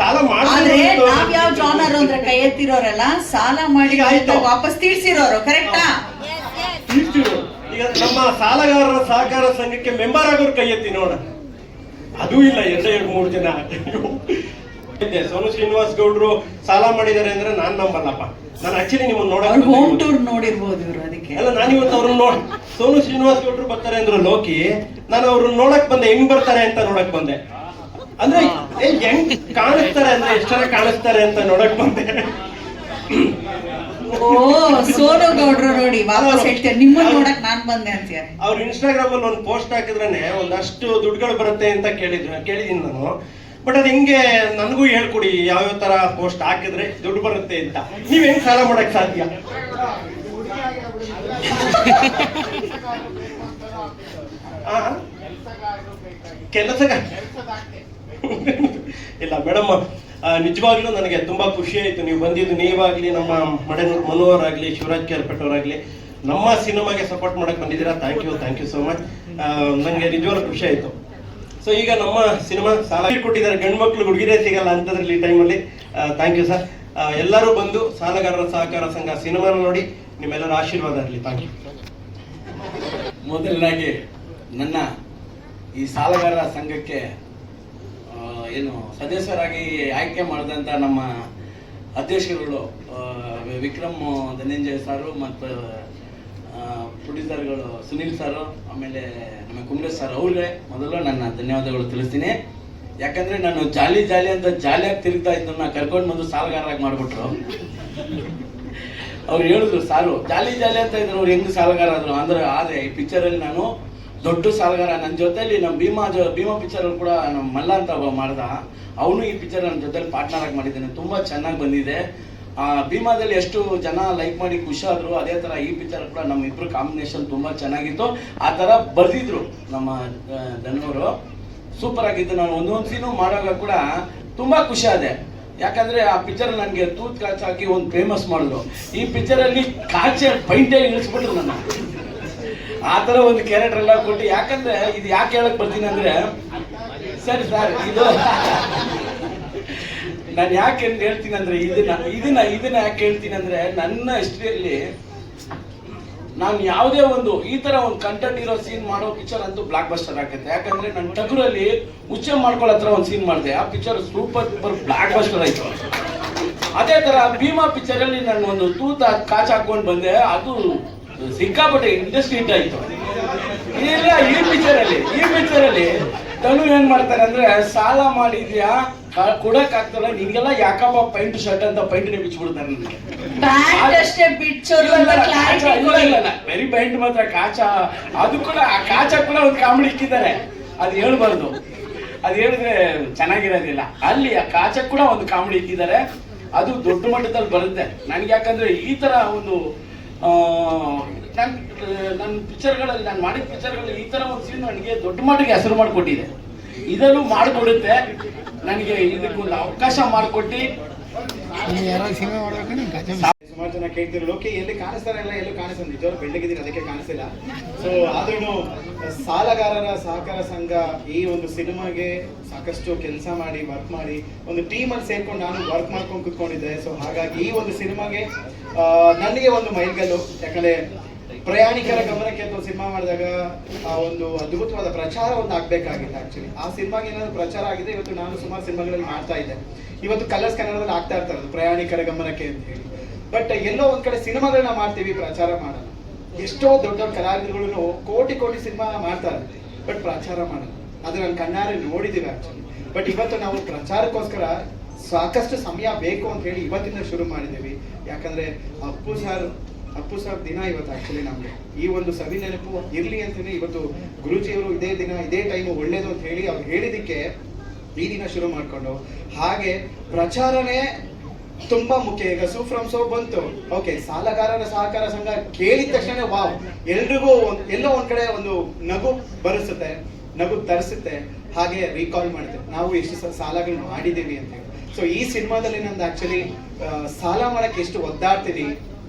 ಸಾಲ ಆದ್ರೆ ನಾವ್ ಯಾವ ಜಾನರ್ ಅಂದ್ರೆ ಕೈ ಎತ್ತಿರೋರಲ್ಲ ಸಾಲ ಮಾಡಿ ಈಗ ಆಯ್ತು. ವಾಪಸ್ ತೀರ್ಸಿರೋರು ಕರೆಕ್ಟಾ ಇಷ್ಟು ಈಗ ನಮ್ಮ ಸಾಲಗಾರರ ಸಹಕಾರ ಸಂಘಕ್ಕೆ ಮೆಂಬರ್ ಆಗೋರು ಕೈ ಎತ್ತಿ ನೋಡ. ಅದು ಇಲ್ಲ ಎರಡು ಎರಡು ಮೂರು ಜನ. ಇದೆ, ಸೋನು ಶ್ರೀನಿವಾಸ್ ಗೌಡ್ರು ಸಾಲ ಮಾಡಿದ್ದಾರೆ ಅಂದ್ರೆ ನಾನ್ ನಂಬಲ್ಲಪ್ಪ. ನಾನು ಆಕ್ಚುಲಿ ನಿಮ್ಮನ್ನ ಅವ್ರ ಹೋಮ್ ನೋಡಕ್ ಟೂರ್ ನೋಡಿರ್ಬೋದು ಇವ್ರು ಅದಕ್ಕೆ. ಅಲ್ಲ ನಾನು ಇವತ್ತು ಅವ್ರನ್ನ ನೋಡ್ ಸೋನು ಶ್ರೀನಿವಾಸ್ ಗೌಡ್ರು ಬರ್ತಾರೆ ಅಂದ್ರು ಲೋಕಿ ನಾನು ಅವ್ರನ್ನ ನೋಡಕ್ ಬಂದೆ ಹೆಂಗ್ ಬರ್ತಾರೆ ಅಂತ ನೋಡಕ್ ಬಂದೆ. ಅಂದ್ರೆ ಹೆಂಗ್ ಕಾಣಿಸ್ತಾರೆ ಅಂದ್ರೆ ಎಷ್ಟರ ಕಾಣಿಸ್ತಾರೆ ಅಂತ ನೋಡಕ್ ಬಂದೆ. ಓ ಸೋನು ಗೌಡ್ರು ನೋಡಿ ವಾಪಸ್ ಹೇಳ್ತಾರೆ ನಿಮ್ಮನ್ನ ನೋಡಕ್ ನಾನ್ ಬಂದೆ ಅವ್ರು ಇನ್ಸ್ಟಾಗ್ರಾಮ್ ಅಲ್ಲಿ ಒಂದು ಪೋಸ್ಟ್ ಹಾಕಿದ್ರೇನೆ ಒಂದಷ್ಟು ದುಡ್ಡುಗಳು ಬರುತ್ತೆ ಅಂತ ಕೇಳಿದ್ರು ಕೇಳಿದೀನಿ ನಾನು. ಬಟ್ ಅದು ಹಿಂಗೆ ನನಗೂ ಹೇಳ್ಕೊಡಿ ಯಾವ ತರ ಪೋಸ್ಟ್ ಹಾಕಿದ್ರೆ ದುಡ್ಡು ಬರುತ್ತೆ ಅಂತ. ನೀವ್ ಹೆಂಗ್ ಸಾಲ ಮಾಡಕ್ ಸಾಧ್ಯ? ಆ? ಕೆಲಸ ಇಲ್ಲ ಮೇಡಮ್ ನಿಜವಾಗ್ಲೂ ನನಗೆ ತುಂಬಾ ಖುಷಿ ಆಯ್ತು. ನೀವು ಬಂದಿದ್ದು ನೀವಾಗ್ಲಿ, ನಮ್ಮ ಮಡೆ ಮನೋಹರ್ ಆಗ್ಲಿ ಶಿವರಾಜ್ ಕೇರ್ಪೆಟ್ ಅವರಾಗ್ಲಿ, ನಮ್ಮ ಸಿನಿಮಾಗೆ ಸಪೋರ್ಟ್ ಮಾಡಕ್ ಬಂದಿದ್ದೀರಾ? Thank you thank you so much ನನಗೆ ನಿಜವಾಗ್ಲೂ ಖುಷಿ ಆಯ್ತು. ಸೊ ಈಗ ನಮ್ಮ ಸಿನಿಮಾ ಸಾಲ ಕೊಟ್ಟಿದ್ದಾರೆ. ಗಂಡು ಮಕ್ಳು ಹುಡುಗಿರೇ ಸಿಗಲ್ಲ ಅಂತದ್ರಲ್ಲಿ ಈ ಟೈಮಲ್ಲಿ ಥ್ಯಾಂಕ್ ಯು ಸರ್ ಎಲ್ಲರೂ ಬಂದು ಸಾಲಗಾರರ ಸಹಕಾರ ಸಂಘ ಸಿನಿಮಾನ ನೋಡಿ, ನಿಮ್ಮೆಲ್ಲರ ಆಶೀರ್ವಾದ ಇರಲಿ. ಥ್ಯಾಂಕ್ ಯು ಮೊದಲನಾಗಿ ನನ್ನ ಈ ಸಾಲಗಾರರ ಸಂಘಕ್ಕೆ ಏನು ಸದಸ್ಯರಾಗಿ ಆಯ್ಕೆ ಮಾಡಿದಂಥ ನಮ್ಮ ಅಧ್ಯಕ್ಷರುಗಳು ವಿಕ್ರಮ್ ಧನಂಜಯ ಸಾರು ಮತ್ತು ಪ್ರೊಡ್ಯೂಸರ್ಗಳು ಸುನಿಲ್ ಸರ್, ಆಮೇಲೆ ನಮ್ಮ ಕುಮ್ರೇಶ್ ಸರ್ ಅವ್ರಿಗೆ ಮೊದಲು ನನ್ನ ಧನ್ಯವಾದಗಳು ತಿಳಿಸ್ತೀನಿ. ಯಾಕಂದ್ರೆ ನಾನು ಜಾಲಿ ಜಾಲಿ ಅಂತ ಜಾಲಿಯಾಗಿ ತಿರುಗ್ತಾ ಇದ್ದನ್ನ ಕರ್ಕೊಂಡು ಬಂದು ಸಾಲಗಾರರಾಗಿ ಮಾಡಿಬಿಟ್ರು. ಅವ್ರು ಹೇಳಿದ್ರು, ಸಾರು, ಜಾಲಿ ಜಾಲಿ ಅಂತ ಇದ್ರು, ಅವ್ರು ಹೆಂಗ್ ಸಾಲಗಾರ ಆದ್ರು ಅಂದ್ರೆ ಆದ್ರೆ ಈ ಪಿಕ್ಚರ್ ಅಲ್ಲಿ ನಾನು ದೊಡ್ಡ ಸಾಲಗಾರ. ನನ್ನ ಜೊತೆಲಿ ನಮ್ಮ ಭೀಮಾ ಜೊ, ಭೀಮಾ ಪಿಕ್ಚರ್ ಕೂಡ ನಮ್ಮ ಮಲ್ಲ ಅಂತ ಒಬ್ಬ ಮಾಡ್ದ. ಅವನು ಈ ಪಿಕ್ಚರ್ ನನ್ನ ಜೊತೆಲಿ ಪಾರ್ಟ್ನರ್ ಆಗಿ ಮಾಡಿದ್ದಾನೆ. ತುಂಬಾ ಚೆನ್ನಾಗಿ ಬಂದಿದೆ. ಆ, ಭೀಮಾದಲ್ಲಿ ಎಷ್ಟು ಜನ ಲೈಕ್ ಮಾಡಿ ಖುಷಿ ಆದ್ರು, ಅದೇ ತರ ಈ ಪಿಕ್ಚರ್ ಕೂಡ ನಮ್ಮ ಇಬ್ರು ಕಾಂಬಿನೇಷನ್ ತುಂಬಾ ಚೆನ್ನಾಗಿತ್ತು. ಆ ಥರ ಬರೆದಿದ್ರು ನಮ್ಮ ದನ್ನವರು ಸೂಪರ್ ಆಗಿತ್ತು. ನಾನು ಒಂದೊಂದು ಸೀನು ಮಾಡುವಾಗ ಕೂಡ ತುಂಬಾ ಖುಷಿ ಆದೆ. ಯಾಕಂದ್ರೆ ಆ ಪಿಕ್ಚರ್ ನನಗೆ ತೂತ್ ಕಾಚ್ ಹಾಕಿ ಒಂದು ಫೇಮಸ್ ಮಾಡಿದ್ರು. ಈ ಪಿಕ್ಚರ್ ಅಲ್ಲಿ ಕಾಚೆ ಪೈಂಟೇ ಇಳಿಸ್ಬಿಟ್ರು ನನ್ನ. ಆ ತರ ಒಂದು ಕ್ಯಾರೆಕ್ಟರ್ ಎಲ್ಲ ಕೊಟ್ಟು, ಯಾಕಂದ್ರೆ ಇದು ಯಾಕೆ ಹೇಳಕ್ ಬರ್ತೀನಿ ಅಂದ್ರೆ, ಸರಿ, ಸರ್, ಇದು ನಾನು ಯಾಕೆ ಹೇಳ್ತೀನಿ ಅಂದ್ರೆ, ಇದನ್ನ ಇದನ್ನ ಇದನ್ನ ಯಾಕೆ ಹೇಳ್ತೀನಿ ಅಂದ್ರೆ, ನನ್ನ ಹಿಸ್ಟ್ರಿಯಲ್ಲಿ ನಾನು ಯಾವುದೇ ಒಂದು, ಈ ತರ ಒಂದು ಕಂಟೆಂಟ್ ಇರೋ ಸೀನ್ ಮಾಡೋ ಪಿಕ್ಚರ್ ಅಂತೂ ಬ್ಲಾಕ್ ಬಸ್ಟರ್ ಆಗುತ್ತೆ. ಯಾಕಂದ್ರೆ ನನ್ನ ಟಗರಲ್ಲಿ ಉಚ್ಚೆ ಮಾಡ್ಕೊಳ್ಳೋ ಹತ್ರ ಒಂದು ಸೀನ್ ಮಾಡಿದೆ. ಆ picture super super blockbuster ಆಯ್ತು. ಅದೇ ತರ ಭೀಮಾ ಪಿಕ್ಚರ್ ಅಲ್ಲಿ ನಾನು ಒಂದು ತೂತ ಕಾಚ್ ಹಾಕೊಂಡು ಬಂದೆ. ಅದು ಸಿಕ್ಕಾಪಟ್ಟೆ ಇಂಡಸ್ಟ್ರಿ ಹಿಟ್ ಆಯ್ತು ಇಲ್ಲ ಈ ಪಿಕ್ಚರ್ ಅಲ್ಲಿ ಈ ಪಿಕ್ಚರ್ ಅಲ್ಲಿ ತನು ಏನ್ ಮಾಡ್ತಾರೆ ಅಂದ್ರೆ ಸಾಲ ಮಾಡಿದ್ಯಾ? ಕೊಡಕ್ ಆಗ್ತಲ್ಲ ನಿನ್ಗೆಲ್ಲ ಯಾಕಪ್ಪ ಪೈಂಟ್ ಶರ್ಟ್ ಅಂತ ಪೈಂಟ್ ಬಿಚ್ಚಿಬಿಡ್ತಾರೆ ನನಗೆ. ಬರಿ ಪೈಂಟ್ ಮಾತ್ರ ಕಾಚ. ಅದು ಕೂಡ ಆ ಕಾಚ ಕೂಡ ಒಂದು ಕಾಮಿಡಿ ಇಟ್ಟಿದ್ದಾರೆ ಅದು ಹೇಳ್ಬಾರ್ದು. ಅದು ಹೇಳಿದ್ರೆ ಚೆನ್ನಾಗಿರೋದಿಲ್ಲ. ಅಲ್ಲಿ ಆ ಕಾಚ ಕೂಡ ಒಂದು ಕಾಮಿಡಿ ಇಟ್ಟಿದ್ದಾರೆ ಅದು ದೊಡ್ಡ ಮಟ್ಟದಲ್ಲಿ ಬರುತ್ತೆ. ನನ್ಗೆ ಯಾಕಂದ್ರೆ ಈ ತರ ಒಂದು ನನ್ನ ನನ್ನ ಪಿಕ್ಚರ್ಗಳಲ್ಲಿ ನಾನು ಮಾಡಿದ ಪಿಕ್ಚರ್ಗಳಲ್ಲಿ ಈ ತರ ಒಂದು ಸೀನ್ ನನಗೆ ದೊಡ್ಡ ಮಟ್ಟಿಗೆ ಹೆಸರು ಮಾಡಿಕೊಟ್ಟಿದೆ. ಇದನ್ನು ಮಾಡಿಕೊಡುತ್ತೆ. ನನಗೆ ಇದಕ್ಕೊಂದು ಅವಕಾಶ ಮಾಡಿಕೊಟ್ಟು. ಸುಮಾರು ಜನ ಕೇಳ್ತಿರೋ ಲೋಕಿ, ಎಲ್ಲಿ ಕಾಣಿಸ್ತಾರೆ ಇಲ್ಲ, ಎಲ್ಲೂ ಕಾಣಿಸ್ತಾರೆ ನಿಜವಾಗ್ಲೂ ಬೆಳ್ಳಗಿದ್ದೀನಿ ಅದಕ್ಕೆ ಕಾಣಿಸಿಲ್ಲ ಸೊ ಆದ್ರೂ ಸಾಲಗಾರರ ಸಹಕಾರ ಸಂಘ ಈ ಒಂದು ಸಿನಿಮಾಗೆ ಸಾಕಷ್ಟು ಕೆಲಸ ಮಾಡಿ ವರ್ಕ್ ಮಾಡಿ, ಒಂದು ಟೀಮ್ ಅಲ್ಲಿ ಸೇರ್ಕೊಂಡು ನಾನು ವರ್ಕ್ ಮಾಡ್ಕೊಂಡು ಕುತ್ಕೊಂಡಿದ್ದೆ. ಸೊ ಹಾಗಾಗಿ ಈ ಒಂದು ಸಿನಿಮಾಗೆ ನನಗೆ ಒಂದು ಮೈಲ್ಗಲ್ಲು ಯಾಕಂದ್ರೆ, ಪ್ರಯಾಣಿಕರ ಗಮನಕ್ಕೆ ಅಂತ ಸಿನಿಮಾ ಮಾಡಿದಾಗ, ಆ ಒಂದು ಅದ್ಭುತವಾದ ಪ್ರಚಾರ ಒಂದು ಆಗ್ಬೇಕಾಗಿತ್ತು ಆಕ್ಚುಲಿ ಆ ಸಿನಿಮಾಗೆ ಏನಾದ್ರು ಪ್ರಚಾರ ಆಗಿದೆ? ಇವತ್ತು ನಾನು ಸುಮಾರು ಸಿನಿಮಾಗಳಲ್ಲಿ ಮಾಡ್ತಾ ಇದ್ದೆ. ಇವತ್ತು ಕಲರ್ಸ್ ಕನ್ನಡದಲ್ಲಿ ಆಗ್ತಾ ಇರ್ತಾರೆ ಪ್ರಯಾಣಿಕರ ಗಮನಕ್ಕೆ ಅಂತ ಹೇಳಿ. ಬಟ್ ಎಲ್ಲೋ ಒಂದ್ ಕಡೆ ಸಿನಿಮಾಗಳನ್ನ ಮಾಡ್ತೀವಿ, ಪ್ರಚಾರ ಮಾಡಲ್ಲ. ಎಷ್ಟೋ ದೊಡ್ಡ ದೊಡ್ಡ ಕಲಾವಿದರುಗಳು ಕೋಟಿ ಕೋಟಿ ಸಿನಿಮಾ ಮಾಡ್ತಾರೆ. ಬಟ್ ಪ್ರಚಾರ ಮಾಡಲ್ಲ. ಅದು ನಾನು ಕಣ್ಣಾರೆ ನೋಡಿದ್ದೀವಿ ಆಕ್ಚುಲಿ ಬಟ್ ಇವತ್ತು ನಾವು ಪ್ರಚಾರಕ್ಕೋಸ್ಕರ ಸಾಕಷ್ಟು ಸಮಯ ಬೇಕು ಅಂತ ಹೇಳಿ ಇವತ್ತಿಂದ ಶುರು ಮಾಡಿದ್ದೀವಿ ಯಾಕಂದ್ರೆ ಅಪ್ಪು ಸರ್ ಅಪ್ಪು ಸರ್ ದಿನ ಇವತ್ತು ಆಕ್ಚುಲಿ ನಮ್ಗೆ. ಈ ಒಂದು ಸವಿ ನೆನಪು ಇರ್ಲಿ ಅಂತೇಳಿ ಇವತ್ತು ಗುರುಜಿಯವರು ಇದೇ ದಿನ, ಇದೇ ಟೈಮು ಒಳ್ಳೇದು ಅಂತ ಹೇಳಿ ಅವ್ರು ಹೇಳಿದಕ್ಕೆ ಈ ದಿನ ಶುರು ಮಾಡ್ಕೊಂಡು. ಹಾಗೆ ಪ್ರಚಾರನೇ ತುಂಬಾ ಮುಖ್ಯ. ಈಗ ಸೂ ಫ್ರಮ್ ಸೋ ಬಂತು. ಓಕೆ ಸಾಲಗಾರರ ಸಹಕಾರ ಸಂಘ ಕೇಳಿದ ತಕ್ಷಣ ವಾವ್, ಎಲ್ರಿಗೂ ಎಲ್ಲೋ ಒಂದ್ ಕಡೆ ಒಂದು ನಗು ಬರಿಸುತ್ತೆ, ನಗು ತರಿಸುತ್ತೆ, ಹಾಗೆ ರೀಕಾಲ್ ಮಾಡುತ್ತೆ. ನಾವು ಎಷ್ಟು ಸಾಲಗಳು ಮಾಡಿದ್ದೀವಿ ಅಂತ ಸೊ ಈ ಸಿನಿಮಾದಲ್ಲಿ ನಂದು ಆಕ್ಚುಲಿ ಸಾಲ ಮಾಡಕ್ಕೆ ಎಷ್ಟು ಒದ್ದಾಡ್ತೀನಿ,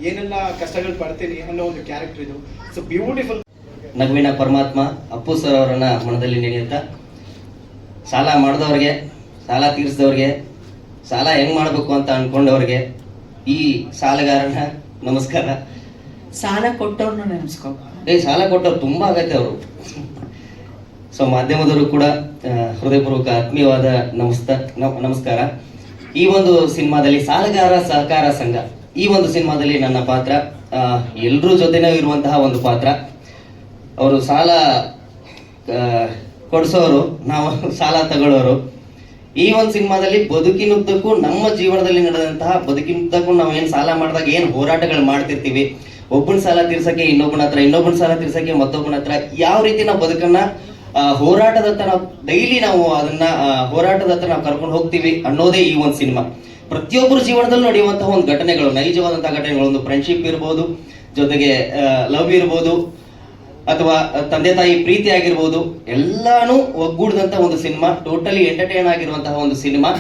ಏನೆಲ್ಲ ಕಷ್ಟಗಳು ಪಡ್ತೀನಿ ಅನ್ನೋ ಒಂದು ಕ್ಯಾರೆಕ್ಟರ್ ಇದು. ಸೊ ಬ್ಯೂಟಿಫುಲ್ ನಗುವಿನ ಪರಮಾತ್ಮ, ಅಪ್ಪು ಸರ್ ಅವರನ್ನ ಮನದಲ್ಲಿ ನೆನೆಯುತ್ತಾ, ಸಾಲ ಮಾಡಿದವ್ರಿಗೆ, ಸಾಲ ತೀರಿಸಿದವ್ರಿಗೆ ಸಾಲ ಹೆಂಗ್ ಮಾಡಬೇಕು ಅಂತ ಅನ್ಕೊಂಡವ್ರಿಗೆ ಈ ಸಾಲಗಾರನ ನಮಸ್ಕಾರ. ಸಾಲ ಕೊಟ್ಟವ್ರನ್ನ ನೆನೆಸ್ಕೊ ಏ ಸಾಲ ಕೊಟ್ಟವ್ರು ತುಂಬಾ ಆಗತ್ತೆ ಅವರು. ಸೊ ಮಾಧ್ಯಮದವರು ಕೂಡ ಹೃದಯಪೂರ್ವಕ ಆತ್ಮೀಯವಾದ ನಮಸ್ತ ನಮಸ್ಕಾರ. ಈ ಒಂದು ಸಿನಿಮಾದಲ್ಲಿ ಸಾಲಗಾರ ಸಹಕಾರ ಸಂಘ ಈ ಒಂದು ಸಿನಿಮಾದಲ್ಲಿ ನನ್ನ ಪಾತ್ರ ಎಲ್ಲರೂ ಜೊತೆನೂ ಇರುವಂತಹ ಒಂದು ಪಾತ್ರ. ಅವರು ಸಾಲ ಕೊಡಿಸೋರು ಕೊಡ್ಸೋರು ನಾವು ಸಾಲ ತಗೊಳ್ಳೋರು. ಈ ಒಂದು ಸಿನಿಮಾದಲ್ಲಿ ಬದುಕಿನುದ್ದಕ್ಕೂ ನಮ್ಮ ಜೀವನದಲ್ಲಿ ನಡೆದಂತಹ ಬದುಕಿನುದ್ದಕ್ಕೂ ನಾವು ಏನು ಸಾಲ ಮಾಡಿದಾಗ ಏನು ಹೋರಾಟಗಳು ಮಾಡ್ತಿರ್ತೀವಿ? ಒಬ್ಬನ ಸಾಲ ತೀರ್ಸಕ್ಕೆ ಇನ್ನೊಬ್ಬನ ಹತ್ರ ಇನ್ನೊಬ್ಬನ ಸಾಲ ತೀರ್ಸಕ್ಕೆ ಮತ್ತೊಬ್ಬನ ಹತ್ರ ಯಾವ ರೀತಿ ನಾವು ಬದುಕನ್ನ ಹೋರಾಟದತ್ತ ನಾವು ಡೈಲಿ ನಾವು ಅದನ್ನ ಹೋರಾಟದತ್ತ ನಾವು ಕರ್ಕೊಂಡು ಹೋಗ್ತೀವಿ ಅನ್ನೋದೇ ಈ ಒಂದು ಸಿನಿಮಾ. ಪ್ರತಿಯೊಬ್ಬರ ಜೀವನದಲ್ಲೂ ನಡೆಯುವಂತಹ ಒಂದು ಘಟನೆಗಳು, ನೈಜವಾದಂತಹ ಘಟನೆಗಳು, ಒಂದು ಫ್ರೆಂಡ್ಶಿಪ್ ಇರ್ಬೋದು, ಜೊತೆಗೆ ಲವ್ ಇರ್ಬೋದು ಅಥವಾ ತಂದೆ ತಾಯಿ ಪ್ರೀತಿ ಆಗಿರ್ಬೋದು ಎಲ್ಲಾನು ಒಗ್ಗೂಡಿದಂತ ಒಂದು ಸಿನಿಮಾ ಟೋಟಲಿ ಎಂಟರ್ಟೈನ್ ಆಗಿರುವಂತಹ ಒಂದು ಸಿನಿಮಾ.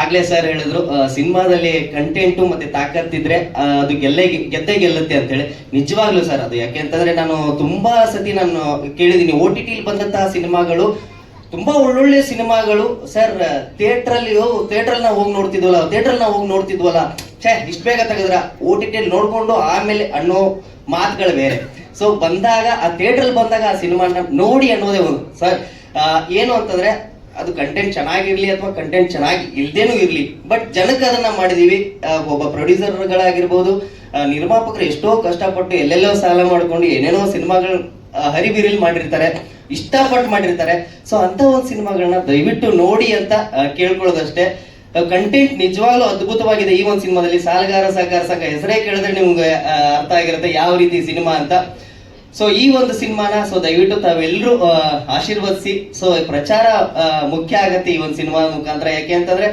ಆಗ್ಲೇ ಸರ್ ಹೇಳಿದ್ರು ಸಿನಿಮಾದಲ್ಲಿ ಕಂಟೆಂಟು ಮತ್ತೆ ತಾಕತ್ತಿದ್ರೆ ಅದು ಗೆಲ್ಲೇ ಗೆದ್ದೇ ಗೆಲ್ಲುತ್ತೆ ಅಂತ ಹೇಳಿ ನಿಜವಾಗ್ಲೂ ಸರ್ ಅದು. ಯಾಕೆ ಅಂತಂದ್ರೆ ನಾನು ತುಂಬಾ ಸತಿ ನಾನು ಕೇಳಿದೀನಿ ಓ ಟಿ ಟಿಲಿ ಬಂದಂತಹ ಸಿನಿಮಾಗಳು, ತುಂಬಾ ಒಳ್ಳೊಳ್ಳೆ ಸಿನಿಮಾಗಳು. ಸರ್ ಥಿಯೇಟರ್ ಅಲ್ಲಿ ಥಿಯೇಟರ್ ನಾವು ಹೋಗಿ ನೋಡ್ತಿದ್ವಲ್ಲ ಥಿಯೇಟರ್ ನಾವು ಹೋಗಿ ನೋಡ್ತಿದ್ವಲ್ಲ, ಛೇ, ಇಷ್ಟ ಬೇಗ ತೆಗೆದ್ರ? ಓ ಟಿ ಟಿಯಲ್ಲಿ ನೋಡ್ಕೊಂಡು ಆಮೇಲೆ ಅನ್ನೋ ಮಾತುಗಳು ಬೇರೆ. ಸೊ ಬಂದಾಗ, ಆ ಥಿಯೇಟರ್ ಬಂದಾಗ ಆ ಸಿನಿಮಾನ ನೋಡಿ ಅನ್ನೋದೇ ಒಂದು. ಸರ್ ಏನು ಅಂತಂದ್ರೆ, ಅದು ಕಂಟೆಂಟ್ ಚೆನ್ನಾಗಿರ್ಲಿ ಅಥವಾ ಕಂಟೆಂಟ್ ಚೆನ್ನಾಗಿ ಇಲ್ದೇನೂ ಇರ್ಲಿ. ಬಟ್ ಜನಕ್ಕೆ ಅದನ್ನ ಮಾಡಿದೀವಿ. ಒಬ್ಬ ಪ್ರೊಡ್ಯೂಸರ್ಗಳಾಗಿರ್ಬೋದು ನಿರ್ಮಾಪಕರು ಎಷ್ಟೋ ಕಷ್ಟಪಟ್ಟು ಎಲ್ಲೆಲ್ಲೋ ಸಾಲ ಮಾಡ್ಕೊಂಡು ಏನೇನೋ ಸಿನಿಮಾಗಳು ಹರಿಬಿರಿಲ್ ಮಾಡಿರ್ತಾರೆ, ಇಷ್ಟಪಟ್ಟು ಮಾಡಿರ್ತಾರೆ. ಸೊ ಅಂತ ಒಂದು ಸಿನಿಮಾಗಳನ್ನ ದಯವಿಟ್ಟು ನೋಡಿ ಅಂತ ಕೇಳ್ಕೊಳ್ಳೋದಷ್ಟೇ. ಕಂಟೆಂಟ್ ನಿಜವಾಗ್ಲೂ ಅದ್ಭುತವಾಗಿದೆ ಈ ಒಂದು ಸಿನಿಮಾದಲ್ಲಿ. ಸಾಲಗಾರ ಸಹಕಾರ ಸಂಘ ಹೆಸರೇ ಕೇಳಿದ್ರೆ ನಿಮ್ಗೆ ಅರ್ಥ ಆಗಿರುತ್ತೆ ಯಾವ ರೀತಿ ಸಿನಿಮಾ ಅಂತ. ಸೊ ಈ ಒಂದು ಸಿನಿಮಾನ ಸೊ ದಯವಿಟ್ಟು ತಾವೆಲ್ಲರೂ ಆಶೀರ್ವದಿಸಿ. ಸೊ ಪ್ರಚಾರ ಮುಖ್ಯ ಆಗತ್ತೆ ಈ ಒಂದು ಸಿನಿಮಾ ಮುಖಾಂತರ. ಯಾಕೆ ಅಂತಂದ್ರೆ